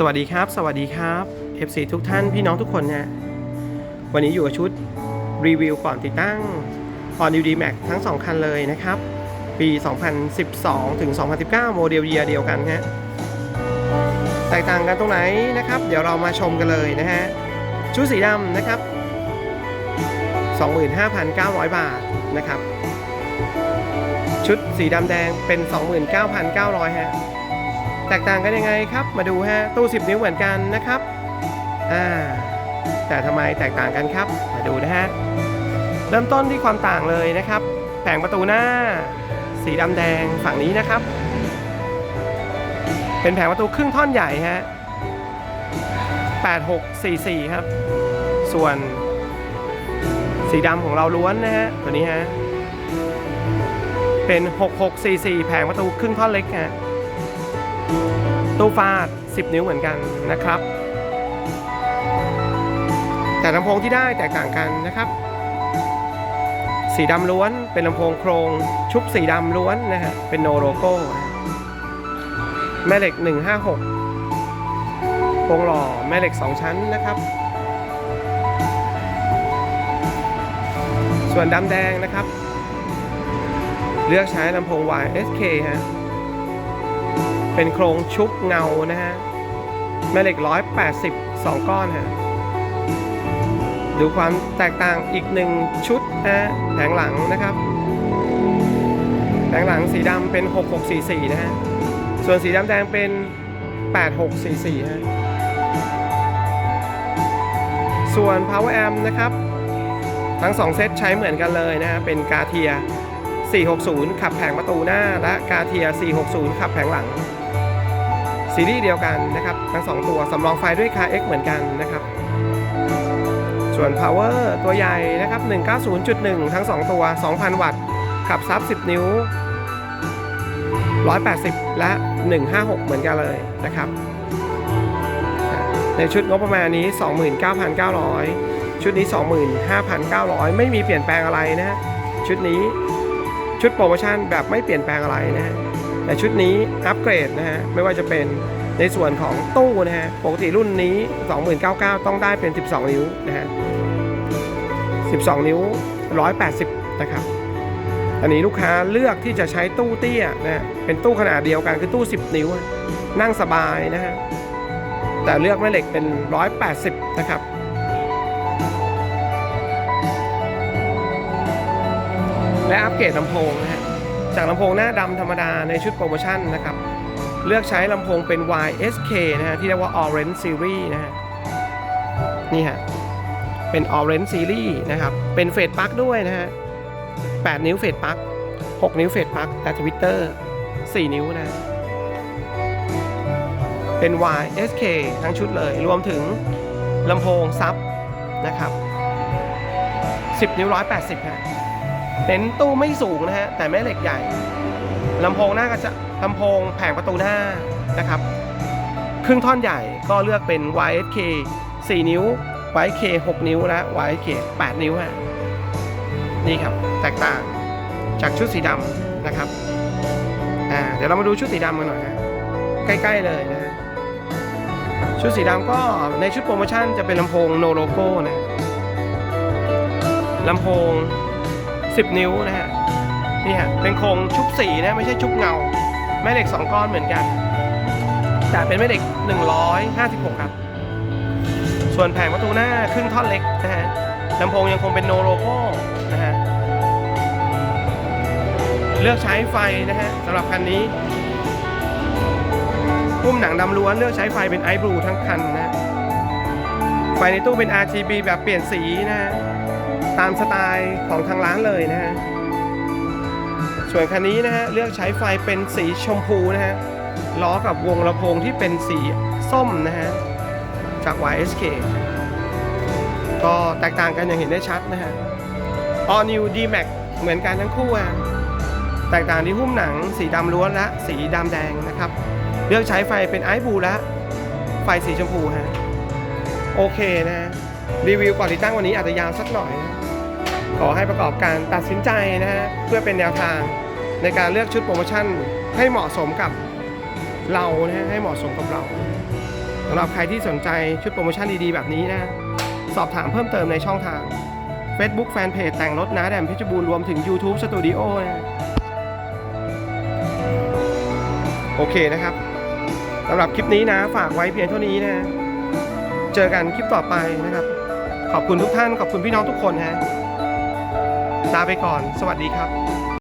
สวัสดีครับ สวัสดีครับ FC ทุกท่านพี่น้องทุกคนนะวันนี้อยู่กับชุดรีวิวก่อนติดตั้ง All New D-Max ทั้ง 2 คันเลยนะครับ ปี 2012 ถึง 2019 โมเดลเยียเดียวกันฮะแตกต่างกันตรงไหนนะครับ เดี๋ยวเรามาชมกันเลยนะฮะ ชุดสีดำนะครับ 25,900 บาทนะครับ ชุดสีดำแดงเป็น 29,900ฮะ แตกต่างกันยังไงครับ มาดูฮะตู้ 10 นิ้วเหมือนกันนะครับอ่าแต่ทำไมแตกต่างกันครับ มาดูนะฮะเริ่มต้นที่ความต่างเลยนะครับแผงประตูหน้า สีดำแดงฝั่งนี้นะครับ เป็นแผงประตูครึ่งท่อนใหญ่ฮะ8644 ครับ ส่วนสีดำของเราล้วนนะฮะตัวนี้ฮะเป็น 6644 แผงประตูครึ่งท่อนเล็กฮะ ตู้ฟาด 10 นิ้วเหมือนกันนะครับ แต่ลำโพงที่ได้แตกต่างกันนะครับ สีดำล้วนเป็นลำโพงโครงชุบสีดำล้วนนะฮะเป็นโนโลโก้แม่เหล็ก 156โครงหล่อแม่เหล็ก 2 ชั้นนะครับ ส่วนดำแดงนะครับ เลือกใช้ลำโพง YSK ฮะ เป็นโครงชุบเงานะฮะแม่เหล็ก 180 2 ก้อนฮะดูความแตกต่างอีกหนึ่งชุดนะฮะแผงหลังนะครับ แผงหลังสีดำเป็น 6644 นะฮะ ส่วนสีดำแดงเป็น 8644 ฮะ ส่วน power amp นะครับ ทั้ง 2 เซตใช้เหมือนกันเลยนะฮะ เป็นกาเทีย 460 ขับแผงประตูหน้า และกาเทีย 460 ขับแผงหลัง ซีรีส์เดียวกันนะครับทั้ง2ตัวสำรองไฟด้วยคา X เหมือนกันนะครับ ส่วน power ตัวใหญ่นะครับ 190.1 ทั้ง 2 ตัว 2,000 วัตต์ ขับซับ 10 นิ้ว 180 และ 156 เหมือนกันเลยนะครับ ในชุดงบประมาณนี้ 29,900 ชุดนี้ 25,900 ไม่มีเปลี่ยนแปลงอะไรนะฮะชุดนี้ชุดโปรโมชั่นแบบไม่เปลี่ยนแปลงอะไรนะฮะ แต่ชุดนี้อัปเกรดนะฮะไม่ว่าจะเป็นในส่วนของตู้นะฮะปกติรุ่นนี้2999 ต้องได้เป็น 12 นิ้วนะฮะ 12 นิ้ว 180 นะครับ อันนี้ลูกค้าเลือกที่จะใช้ตู้เตี้ยนะฮะเป็นตู้ขนาดเดียวกันคือตู้ 10 นิ้ว นั่งสบายนะฮะ แต่เลือกแม่เหล็กเป็น 180 นะครับและอัปเกรดลำโพงนะฮะ จากลำโพงหน้าดำธรรมดาในชุดโปรโมชั่นนะครับ เลือกใช้ลำโพงเป็น YSK นะฮะที่เรียกว่า Orange Series นะฮะนี่ฮะเป็น Orange Series นะครับ เป็นเฟดปลั๊กด้วยนะฮะ8นิ้วเฟดปลั๊ก6นิ้วเฟดปลั๊กและทวิตเตอร์4นิ้วนะ เป็น YSK ทั้งชุดเลย รวมถึงลำโพงซับนะครับ 10 นิ้ว 180ฮะ เน้นตู้ไม่สูงนะฮะแต่แม่เหล็กใหญ่ลำโพงหน้าก็จะลำโพงแผงประตูหน้านะครับครึ่งท่อนใหญ่ก็เลือกเป็น YSK 4 นิ้ว YSK 6 นิ้วและ YSK 8 นิ้วฮะนี่ครับแตกต่างจากชุดสีดำนะครับอ่าเดี๋ยวเรามาดูชุดสีดำกันหน่อยฮะใกล้ๆเลยนะฮะชุดสีดำก็ในชุดโปรโมชั่นจะเป็นลำโพงโนโลโก้นะลำโพง 10 นิ้วนะฮะนี่ฮะเป็นโครงชุบสีนะไม่ใช่ชุบเงา แม่เหล็ก 2 ก้อนเหมือนกัน แต่เป็นแม่เหล็ก 156 ครับ ส่วนแผงประตูหน้าครึ่งท่อนเล็กนะฮะลำโพงยังคงเป็นโนโลโก้นะฮะเลือกใช้ไฟนะฮะสำหรับคันนี้พุ่มหนังดำล้วนเลือกใช้ไฟเป็นไอบลูทั้งคันนะไฟในตู้เป็น RGB แบบเปลี่ยนสีนะฮะ ตามสไตล์ของทางร้านเลยนะฮะ ส่วนคันนี้นะฮะเลือกใช้ไฟเป็นสีชมพูนะฮะ ล้อกับวงลำโพงที่เป็นสีส้มนะฮะ จาก YSK ก็แตกต่างกันอย่างเห็นได้ชัดนะฮะ All New D-Max เหมือนกันทั้งคู่อะแตกต่างที่หุ้มหนังสีดำล้วนและสีดำแดงนะครับ เลือกใช้ไฟเป็นไอบูและไฟสีชมพูฮะ โอเคนะฮะรีวิวก่อนติดตั้งวันนี้อาจจะยาวสักหน่อยนะ ขอให้ประกอบการตัดสินใจนะฮะเพื่อเป็นแนวทางในการเลือกชุดโปรโมชั่นให้เหมาะสมกับเรานะฮะให้เหมาะสมกับเราสำหรับใครที่สนใจชุดโปรโมชั่นดีๆ แบบนี้นะสอบถามเพิ่มเติมในช่องทาง Facebook Fanpage แต่งรถน้าแดมเพชรบูรณ์รวมถึง YouTube Studio นะโอเคนะครับสำหรับคลิปนี้นะ ฝากไว้เพียงเท่านี้นะ เจอกันคลิปต่อไปนะครับ ขอบคุณทุกท่าน ขอบคุณพี่น้องทุกคนฮะ ลาไปก่อน สวัสดีครับ